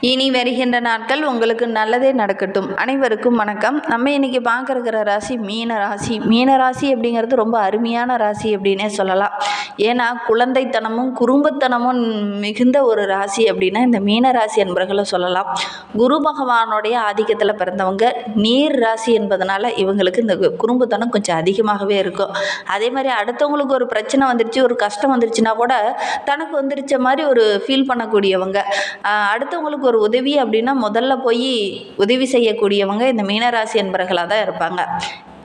இனி வருகின்ற நாட்கள் உங்களுக்கு நல்லதே நடக்கட்டும். அனைவருக்கும் வணக்கம். நம்ம இன்னைக்கு பார்க்கறக்கிற ராசி மீன ராசி. மீன ராசி அப்படிங்கிறது ரொம்ப அருமையான ராசி அப்படின்னே சொல்லலாம். ஏன்னா குழந்தைத்தனமும் குறும்புத்தனமும் மிகுந்த ஒரு ராசி அப்படின்னா இந்த மீன ராசி என்பர்களை சொல்லலாம். குரு பகவானுடைய ஆதிக்கத்தில் பிறந்தவங்க நீர் ராசி என்பதனால இவங்களுக்கு இந்த கு- குறும்புத்தனம் கொஞ்சம் அதிகமாகவே இருக்கும். அதே மாதிரி அடுத்தவங்களுக்கு ஒரு பிரச்சனை வந்துருச்சு ஒரு கஷ்டம் வந்துருச்சுன்னா கூட தனக்கு வந்துருச்ச மாதிரி ஒரு ஃபீல் பண்ணக்கூடியவங்க. அடுத்தவங்களுக்கு அடுத்தவங்களுக்கு ஒரு உதவி அப்படின்னா முதல்ல போய் உதவி செய்யக்கூடியவங்க இந்த மீனராசி என்பர்களாக தான் இருப்பாங்க.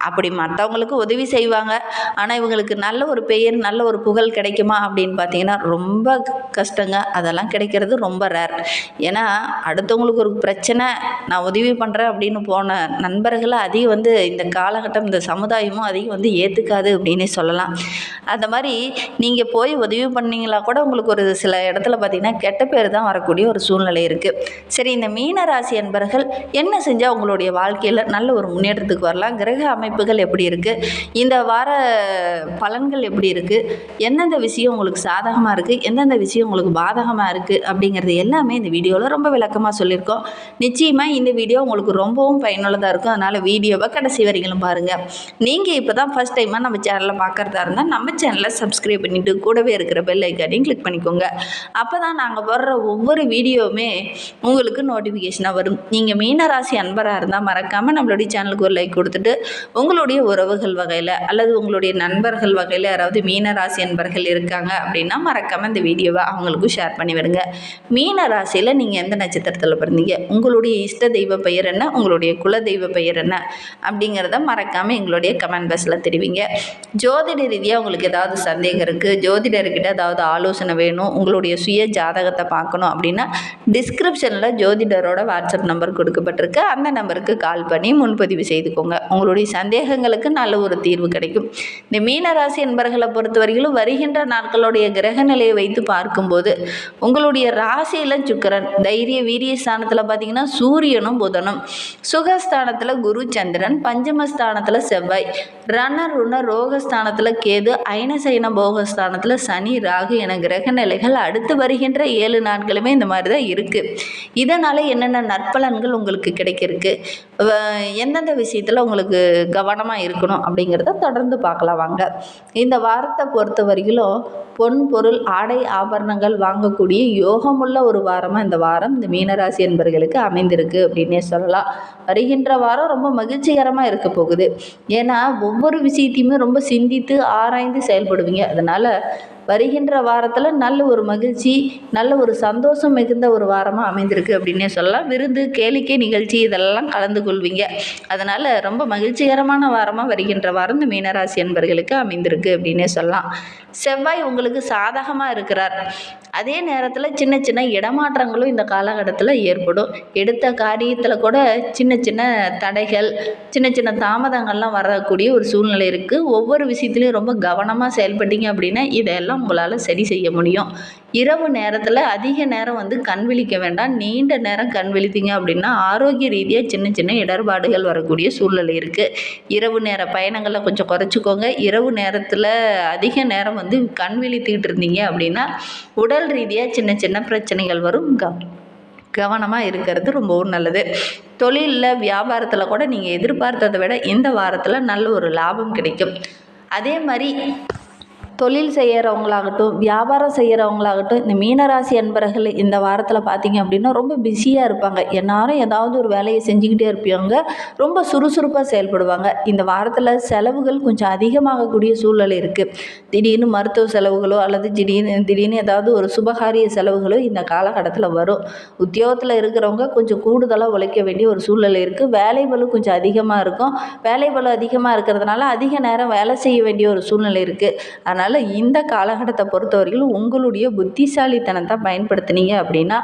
அப்படி மற்றவங்களுக்கு உதவி செய்வாங்க. ஆனால் இவங்களுக்கு நல்ல ஒரு பெயர் நல்ல ஒரு புகழ் கிடைக்குமா அப்படின்னு பார்த்தீங்கன்னா ரொம்ப கஷ்டங்க. அதெல்லாம் கிடைக்கிறது ரொம்ப ரேர் ஏன்னா அடுத்தவங்களுக்கு ஒரு பிரச்சனை நான் உதவி பண்ணுறேன் அப்படின்னு போன நண்பர்களை அதிகம் வந்து இந்த காலகட்டம் இந்த சமுதாயமும் அதிகம் வந்து ஏற்றுக்காது அப்படின்னே சொல்லலாம். அந்த மாதிரி நீங்கள் போய் உதவி பண்ணீங்களா கூட உங்களுக்கு ஒரு சில இடத்துல பார்த்தீங்கன்னா கெட்ட பேர் தான் வரக்கூடிய ஒரு சூழ்நிலை இருக்குது சரி இந்த மீனராசி என்பர்கள் என்ன செஞ்சால் உங்களுடைய வாழ்க்கையில் நல்ல ஒரு முன்னேற்றத்துக்கு வரலாம்? கிரக அமைப்புகள் எப்படி இருக்குது இந்த வார பலன்கள் எப்படி இருக்குது எந்தெந்த விஷயம் உங்களுக்கு சாதகமாக இருக்குது எந்தெந்த விஷயம் உங்களுக்கு பாதகமாக இருக்குது அப்படிங்கிறது எல்லாமே இந்த வீடியோவில் ரொம்ப விளக்கமாக சொல்லியிருக்கோம். நிச்சயமாக இந்த வீடியோ உங்களுக்கு ரொம்பவும் பயனுள்ளதாக இருக்கும். அதனால் வீடியோவை கடைசி வரைக்கும் பாருங்கள் நீங்கள் இப்போ தான் ஃபஸ்ட் டைமாக நம்ம சேனலில் பார்க்குறதா இருந்தால் நம்ம சேனலை சப்ஸ்கிரைப் பண்ணிவிட்டு கூடவே இருக்கிற பெல் ஐக்கானையும் கிளிக் பண்ணிக்கோங்க. அப்போ தான் நாங்கள் போடுற ஒவ்வொரு வீடியோவுமே உங்களுக்கு நோட்டிஃபிகேஷனாக வரும். நீங்கள் மீனராசி அன்பராக இருந்தால் மறக்காமல் நம்மளுடைய சேனலுக்கு ஒரு லைக் கொடுத்துட்டு உங்களுடைய உறவுகள் வகையில் அல்லது உங்களுடைய நண்பர்கள் வகையில் யாராவது மீனராசி நண்பர்கள் இருக்காங்க அப்படின்னா மறக்காமல் இந்த வீடியோவை அவங்களுக்கும் ஷேர் பண்ணி விடுங்க. மீன ராசியில் நீங்கள் எந்த நட்சத்திரத்தில் பிறந்தீங்க? உங்களுடைய இஷ்ட தெய்வ பெயர் என்ன? உங்களுடைய குல தெய்வ பெயர் என்ன? அப்படிங்கிறத மறக்காமல் எங்களுடைய கமெண்ட் பாக்ஸில் தெரிவிங்க. ஜோதிட ரீதியாக உங்களுக்கு ஏதாவது சந்தேகம் இருக்குது ஜோதிடர்கிட்ட ஏதாவது ஆலோசனை வேணும்? உங்களுடைய சுய ஜாதகத்தை பார்க்கணும் அப்படின்னா டிஸ்கிரிப்ஷனில் ஜோதிடரோட வாட்ஸ்அப் நம்பர் கொடுக்கப்பட்டிருக்கு. அந்த நம்பருக்கு கால் பண்ணி முன்பதிவு செய்துக்கோங்க. உங்களுடைய சந்தேகங்களுக்கு நல்ல ஒரு தீர்வு கிடைக்கும். இந்த மீனராசி என்பர்களை பொறுத்தவரையிலும் வருகின்ற நாட்களுடைய கிரக நிலையை வைத்து பார்க்கும்போது உங்களுடைய ராசியில் சுக்கரன் தைரிய வீரிய ஸ்தானத்தில் பார்த்தீங்கன்னா சூரியனும் புதனும். சுகஸ்தானத்தில் குரு சந்திரன் பஞ்சமஸ்தானத்தில் செவ்வாய். ரண ருண ரோகஸ்தானத்தில் கேது ஐனசைன போகஸ்தானத்தில் சனி ராகு என கிரக நிலைகள் அடுத்து வருகின்ற ஏழு நாட்களுமே இந்த மாதிரி தான் இருக்குது இதனால் என்னென்ன நற்பலன்கள் உங்களுக்கு கிடைக்கிருக்கு? வ- எந்தெந்த விஷயத்தில் உங்களுக்கு கவனமாக இருக்கணும் அப்படிங்கிறத தொடர்ந்து பார்க்கலாம் வாங்க. இந்த வாரத்தை பொறுத்த வரையிலும் பொன் பொருள் ஆடை ஆபரணங்கள் வாங்கக்கூடிய யோகமுள்ள ஒரு வாரமாக இந்த வாரம் இந்த மீனராசி என்பர்களுக்கு அமைந்திருக்கு அப்படின்னே சொல்லலாம். வருகின்ற வாரம் ரொம்ப மகிழ்ச்சிகரமாக இருக்க போகுது. ஏன்னா ஒவ்வொரு விஷயத்தையுமே ரொம்ப சிந்தித்து ஆராய்ந்து செயல்படுவீங்க. அதனால் வருகின்ற வாரத்தில் நல்ல ஒரு மகிழ்ச்சி நல்ல ஒரு சந்தோஷம் மிகுந்த ஒரு வாரமாக அமைந்திருக்கு அப்படின்னே சொல்லலாம். விருந்து கேளிக்கை நிகழ்ச்சி இதெல்லாம் கலந்து கொள்வீங்க. அதனால் ரொம்ப மகிழ்ச்சிகரமான வாரமாக வருகின்ற வாரம் இந்த மீனராசி என்பர்களுக்கு அமைந்திருக்கு அப்படின்னே சொல்லலாம். செவ்வாய் உங்களுக்கு சாதகமாக இருக்கிறார். அதே நேரத்தில் சின்ன சின்ன இடமாற்றங்களும் இந்த காலகட்டத்தில் ஏற்படும். எடுத்த காரியத்தில் கூட சின்ன சின்ன தடைகள் சின்ன சின்ன தாமதங்கள்லாம் வரக்கூடிய ஒரு சூழ்நிலை இருக்குது ஒவ்வொரு விஷயத்துலையும் ரொம்ப கவனமாக செயல்பட்டீங்க அப்படின்னா இதெல்லாம் உங்களால் சரி செய்ய முடியும். இரவு நேரத்தில் அதிக நேரம் வந்து கண் விழிக்க வேண்டாம். நீண்ட நேரம் கண் விழித்தீங்க அப்படின்னா ஆரோக்கிய ரீதியாக சின்ன சின்ன இடர்பாடுகள் வரக்கூடிய சூழ்நிலை இருக்குது இரவு நேர பயணங்களை கொஞ்சம் குறைச்சிக்கோங்க. இரவு நேரத்தில் அதிக நேரம் வந்து கண் விழித்துக்கிட்டு இருந்தீங்க அப்படின்னா உடல் ரீதியாக சின்ன சின்ன பிரச்சனைகள் வரும். க கவனமாக இருக்கிறது ரொம்பவும் நல்லது. தொழிலில் வியாபாரத்தில் கூட நீங்கள் எதிர்பார்த்ததை விட இந்த வாரத்தில் நல்ல ஒரு லாபம் கிடைக்கும். அதே மாதிரி தொழில் செய்கிறவங்களாகட்டும் வியாபாரம் செய்கிறவங்களாகட்டும் இந்த மீனராசி அன்பர்கள் இந்த வாரத்தில் பார்த்திங்க அப்படின்னா ரொம்ப பிஸியாக இருப்பாங்க. எல்லாரும் ஏதாவது ஒரு வேலையை செஞ்சுக்கிட்டே இருப்பாங்க. ரொம்ப சுறுசுறுப்பாக செயல்படுவாங்க. இந்த வாரத்தில் செலவுகள் கொஞ்சம் அதிகமாகக்கூடிய சூழ்நிலை இருக்குது திடீர்னு மருத்துவ செலவுகளோ அல்லது திடீர்னு திடீர்னு ஏதாவது ஒரு சுபகாரிய செலவுகளோ இந்த காலகட்டத்தில் வரும். உத்தியோகத்தில் இருக்கிறவங்க கொஞ்சம் கூடுதலாக உழைக்க வேண்டிய ஒரு சூழ்நிலை இருக்குது வேலை பளு கொஞ்சம் அதிகமாக இருக்கும். வேலை பளு அதிகமாக இருக்கிறதுனால அதிக நேரம் வேலை செய்ய வேண்டிய ஒரு சூழ்நிலை இருக்குது அதனால் அதனால் இந்த காலகட்டத்தை பொறுத்தவரையிலும் உங்களுடைய புத்திசாலித்தனத்தை பயன்படுத்துனீங்க அப்படின்னா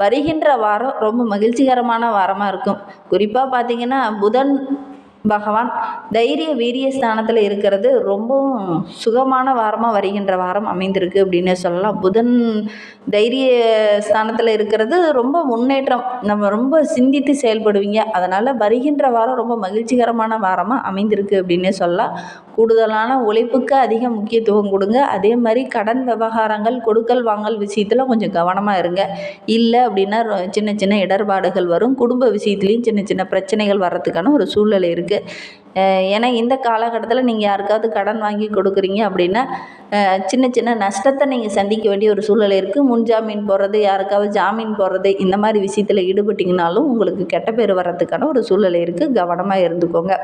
வருகின்ற வாரம் ரொம்ப மகிழ்ச்சிகரமான வாரமாக இருக்கும். குறிப்பாக பார்த்தீங்கன்னா புதன் பகவான் தைரிய வீரிய ஸ்தானத்தில் இருக்கிறது ரொம்பவும் சுகமான வாரமாக வருகின்ற வாரம் அமைந்திருக்கு அப்படின்னு சொல்லலாம். புதன் தைரிய ஸ்தானத்தில் இருக்கிறது ரொம்ப முன்னேற்றம். நம்ம ரொம்ப சிந்தித்து செயல்படுவீங்க. அதனால் வருகின்ற வாரம் ரொம்ப மகிழ்ச்சிகரமான வாரமாக அமைந்திருக்கு அப்படின்னே சொல்லலாம். கூடுதலான உழைப்புக்கு அதிக முக்கியத்துவம் கொடுங்க. அதே மாதிரி கடன் விவகாரங்கள் கொடுக்கல் வாங்கல் விஷயத்தில் கொஞ்சம் கவனமாக இருங்க. இல்லை அப்படின்னா ரொ- சின்ன சின்ன இடர்பாடுகள் வரும். குடும்ப விஷயத்துலேயும் சின்ன சின்ன பிரச்சனைகள் வர்றதுக்கான ஒரு சூழ்நிலை இருக்குது ஏன்னா இந்த காலகட்டத்தில் நீங்கள் யாருக்காவது கடன் வாங்கி கொடுக்குறீங்க அப்படின்னா சின்ன சின்ன நஷ்டத்தை நீங்கள் சந்திக்க வேண்டிய ஒரு சூழ்நிலை இருக்குது முன்ஜாமீன் போடுறது யாருக்காவது ஜாமீன் போடுறது இந்த மாதிரி விஷயத்தில் ஈடுபட்டிங்கனாலும் உங்களுக்கு கெட்ட பேர் வர்றதுக்கான ஒரு சூழ்நிலை இருக்குது கவனமாக இருந்துக்கோங்க.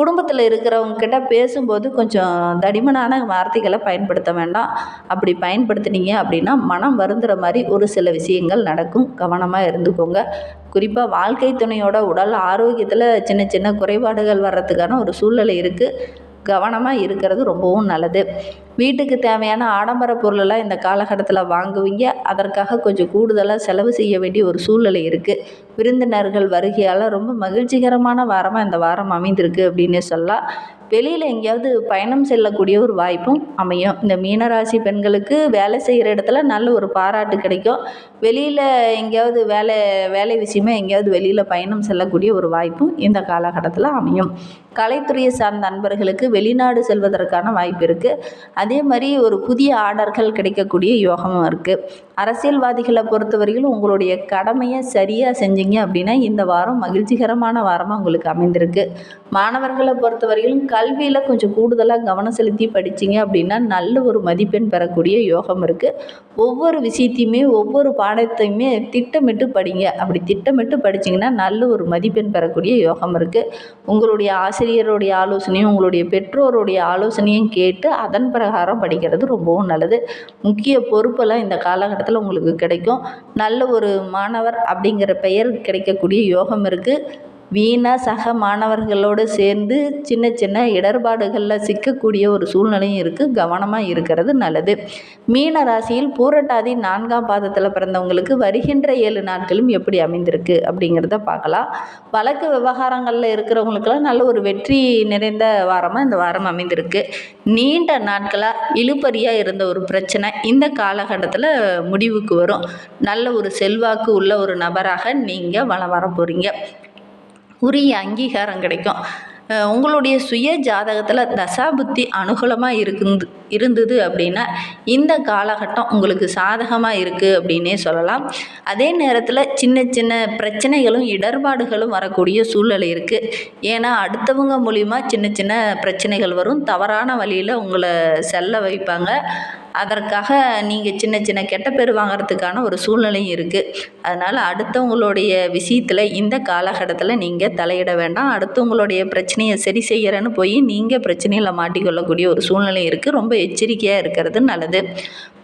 குடும்பத்தில் இருக்கிறவங்கக்கிட்ட பேசும்போது கொஞ்சம் தடிமனான வார்த்தைகளை பயன்படுத்த வேண்டாம். அப்படி பயன்படுத்துனீங்க அப்படின்னா மனம் வருந்துற மாதிரி ஒரு சில விஷயங்கள் நடக்கும். கவனமாக இருந்துக்கோங்க. குறிப்பாக வாழ்க்கை துணையோட உடல் ஆரோக்கியத்தில் சின்ன சின்ன குறைபாடுகள் வர்றதுக்கான ஒரு சூழ்நிலை இருக்குது கவனமாக இருக்கிறது ரொம்பவும் நல்லது. வீட்டுக்கு தேவையான ஆடம்பர பொருளெல்லாம் இந்த காலகட்டத்தில் வாங்குவீங்க. அதற்காக கொஞ்சம் கூடுதலாக செலவு செய்ய வேண்டிய ஒரு சூழ்நிலை இருக்குது விருந்தினர்கள் வருகையால் ரொம்ப மகிழ்ச்சிகரமான வாரமாக இந்த வாரம் அமைந்திருக்கு அப்படின்னு சொல்லலாம். வெளியில் எங்கேயாவது பயணம் செல்லக்கூடிய ஒரு வாய்ப்பும் அமையும். இந்த மீனராசி பெண்களுக்கு வேலை செய்கிற இடத்துல நல்ல ஒரு பாராட்டு கிடைக்கும். வெளியில் எங்கேயாவது வேலை வேலை விஷயமா எங்கேயாவது வெளியில் பயணம் செல்லக்கூடிய ஒரு வாய்ப்பும் இந்த காலகட்டத்தில் அமையும். கலைத்துறையை சார்ந்த நண்பர்களுக்கு வெளிநாடு செல்வதற்கான வாய்ப்பு இருக்குது அதே மாதிரி ஒரு புதிய ஆர்டர்கள் கிடைக்கக்கூடிய யோகமும் இருக்குது அரசியல்வாதிகளை பொறுத்தவரையிலும் உங்களுடைய கடமையை சரியாக செஞ்சீங்க அப்படின்னா இந்த வாரம் மகிழ்ச்சிகரமான வாரமாக உங்களுக்கு அமைந்திருக்கு. மாணவர்களை பொறுத்தவரையிலும் க கல்வியில் கொஞ்சம் கூடுதலாக கவனம் செலுத்தி படிச்சீங்க அப்படின்னா நல்ல ஒரு மதிப்பெண் பெறக்கூடிய யோகம் இருக்குது ஒவ்வொரு விஷயத்தையுமே ஒவ்வொரு பாடத்தையுமே திட்டமிட்டு படிங்க. அப்படி திட்டமிட்டு படிச்சிங்கன்னா நல்ல ஒரு மதிப்பெண் பெறக்கூடிய யோகம் இருக்குது உங்களுடைய ஆசிரியருடைய ஆலோசனையும் உங்களுடைய பெற்றோருடைய ஆலோசனையும் கேட்டு அதன் பிரகாரம் படிக்கிறது ரொம்பவும் நல்லது. முக்கிய பொறுப்பெல்லாம் இந்த காலகட்டத்தில் உங்களுக்கு கிடைக்கும். நல்ல ஒரு மாணவர் அப்படிங்கிற பெயர் கிடைக்கக்கூடிய யோகம் இருக்குது வீணாக சக மாணவர்களோடு சேர்ந்து சின்ன சின்ன இடர்பாடுகளில் சிக்கக்கூடிய ஒரு சூழ்நிலையும் இருக்குது கவனமாக இருக்கிறது நல்லது. மீன ராசியில் பூரட்டாதி நான்காம் பாதத்தில் பிறந்தவங்களுக்கு வருகின்ற ஏழு நாட்களும் எப்படி அமைந்திருக்கு அப்படிங்கிறத பார்க்கலாம். வழக்கு விவகாரங்களில் இருக்கிறவங்களுக்கெல்லாம் நல்ல ஒரு வெற்றி நிறைந்த வாரமாக இந்த வாரம் அமைந்திருக்கு. நீண்ட நாட்களாக இழுபறியாக இருந்த ஒரு பிரச்சனை இந்த காலகட்டத்தில் முடிவுக்கு வரும். நல்ல ஒரு செல்வாக்கு உள்ள ஒரு நபராக நீங்கள் வளம் வர போகிறீங்க உரிய அங்கீகாரம் கிடைக்கும். உங்களுடைய சுய ஜாதகத்தில் தசாபுத்தி அனுகூலமாக இருக்குது இருந்தது அப்படின்னா இந்த காலகட்டம் உங்களுக்கு சாதகமாக இருக்குது அப்படின்னே சொல்லலாம். அதே நேரத்தில் சின்ன சின்ன பிரச்சனைகளும் இடர்பாடுகளும் வரக்கூடிய சூழ்நிலை இருக்குது ஏன்னா அடுத்தவங்க மூலிமா சின்ன சின்ன பிரச்சனைகள் வரும். தவறான வழியில் உங்களை செல்ல வைப்பாங்க. அதற்காக நீங்கள் சின்ன சின்ன கெட்ட பேர் வாங்குறதுக்கான ஒரு சூழ்நிலையும் இருக்குது அதனால் அடுத்தவங்களுடைய விஷயத்தில் இந்த காலகட்டத்தில் நீங்கள் தலையிட வேண்டாம். அடுத்தவங்களுடைய பிரச்சனையை சரி செய்யறேன்னு போய் நீங்கள் பிரச்சனையில் மாட்டிக்கொள்ளக்கூடிய ஒரு சூழ்நிலை இருக்குது ரொம்ப எச்சரிக்கையாக இருக்கிறது நல்லது.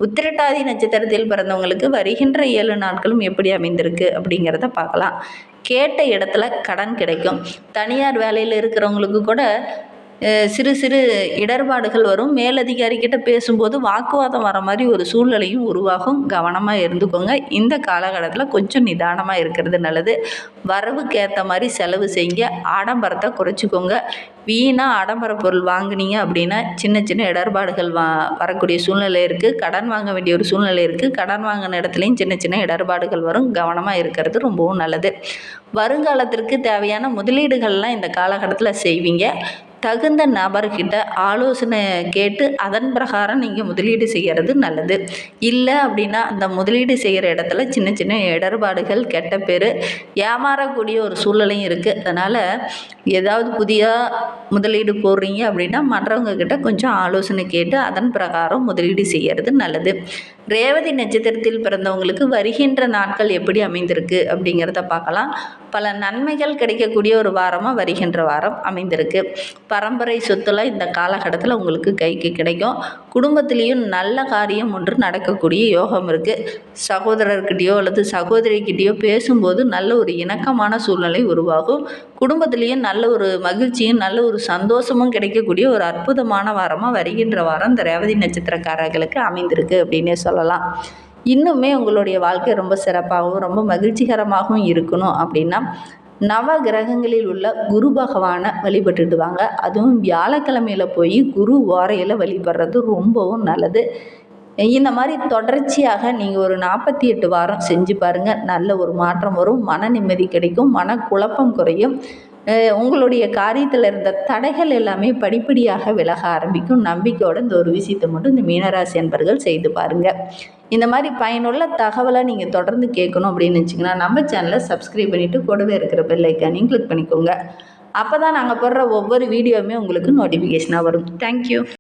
உத்திரட்டாதி நட்சத்திரத்தில் பிறந்தவங்களுக்கு வருகின்ற ஏழு நாட்களும் எப்படி அமைந்திருக்கு அப்படிங்கிறத பார்க்கலாம். கேட்ட இடத்துல கடன் கிடைக்கும். தனியார் வேலையில் இருக்கிறவங்களுக்கு கூட சிறு சிறு இடர்பாடுகள் வரும். மேலதிகாரிக்கிட்ட பேசும்போது வாக்குவாதம் வர மாதிரி ஒரு சூழ்நிலையும் உருவாகும். கவனமாக இருந்துக்கோங்க. இந்த காலகட்டத்தில் கொஞ்சம் நிதானமாக இருக்கிறது நல்லது. வரவுக்கு ஏற்ற மாதிரி செலவு செய்யுங்க. ஆடம்பரத்தை குறைச்சிக்கோங்க. வீணாக ஆடம்பர பொருள் வாங்கினீங்க அப்படின்னா சின்ன சின்ன இடர்பாடுகள் வா வரக்கூடிய சூழ்நிலை இருக்குது கடன் வாங்க வேண்டிய ஒரு சூழ்நிலை இருக்குது கடன் வாங்கின இடத்துலையும் சின்ன சின்ன இடர்பாடுகள் வரும். கவனமாக இருக்கிறது ரொம்பவும் நல்லது. வருங்காலத்திற்கு தேவையான முதலீடுகள்லாம் இந்த காலகட்டத்தில் செய்வீங்க. தகுந்த நபர்கிட்ட ஆலோசனை கேட்டு அதன் பிரகாரம் நீங்கள் முதலீடு செய்கிறது நல்லது. இல்லை அப்படின்னா அந்த முதலீடு செய்கிற இடத்துல சின்ன சின்ன இடர்பாடுகள் கெட்ட பேர் ஏமாறக்கூடிய ஒரு சூழ்நிலையும் இருக்குது அதனால் ஏதாவது புதிய முதலீடு போடுறீங்க அப்படின்னா மற்றவங்க கிட்ட கொஞ்சம் ஆலோசனை கேட்டு அதன் பிரகாரம் முதலீடு செய்கிறது நல்லது. ரேவதி நட்சத்திரத்தில் பிறந்தவங்களுக்கு வருகின்ற நாட்கள் எப்படி அமைந்திருக்கு அப்படிங்கிறத பார்க்கலாம். பல நன்மைகள் கிடைக்கக்கூடிய ஒரு வாரமாக வருகின்ற வாரம் அமைந்திருக்கு. பரம்பரை சொத்துலாம் இந்த காலகட்டத்தில் உங்களுக்கு கைக்கு கிடைக்கும். குடும்பத்திலையும் நல்ல காரியம் ஒன்று நடக்கக்கூடிய யோகம் இருக்குது சகோதரர்கிட்டயோ அல்லது சகோதரிக்கிட்டேயோ பேசும்போது நல்ல ஒரு இணக்கமான சூழ்நிலை உருவாகும். குடும்பத்திலையும் நல்ல ஒரு மகிழ்ச்சியும் நல்ல ஒரு சந்தோஷமும் கிடைக்கக்கூடிய ஒரு அற்புதமான வாரமாக வருகின்ற வாரம் இந்த ரேவதி நட்சத்திரக்காரர்களுக்கு அமைந்திருக்கு அப்படின்னே சொல்லலாம். இன்னுமே உங்களுடைய வாழ்க்கை ரொம்ப சிறப்பாகவும் ரொம்ப மகிழ்ச்சிகரமாகவும் இருக்கணும் அப்படின்னா நவ கிரகங்களில் உள்ள குரு பகவானை வழிபட்டுட்டு வாங்க அதுவும் வியாழக்கிழமையில் போய் குரு ஓரையில் வழிபடுறது ரொம்பவும் நல்லது. இந்த மாதிரி தொடர்ச்சியாக நீங்கள் ஒரு நாற்பத்தி எட்டு வாரம் செஞ்சு பாருங்கள் நல்ல ஒரு மாற்றம் வரும். மன நிம்மதி கிடைக்கும். மன குழப்பம் குறையும். உங்களுடைய காரியத்தில் இருந்த தடைகள் எல்லாமே படிப்படியாக விலக ஆரம்பிக்கும். நம்பிக்கையோட இந்த ஒரு விஷயத்தை மட்டும் இந்த மீனராசி அன்பர்கள் செய்து பாருங்கள் இந்த மாதிரி பயனுள்ள தகவலை நீங்கள் தொடர்ந்து கேட்கணும் அப்படின்னு வச்சிங்கன்னா நம்ம சேனலை சப்ஸ்கிரைப் பண்ணிவிட்டு கூடவே இருக்கிற பெல்லைக்கானையும் கிளிக் பண்ணிக்கோங்க. அப்போ தான் நாங்கள் போடுற ஒவ்வொரு வீடியோவுமே உங்களுக்கு நோட்டிஃபிகேஷனாக வரும். தேங்க்யூ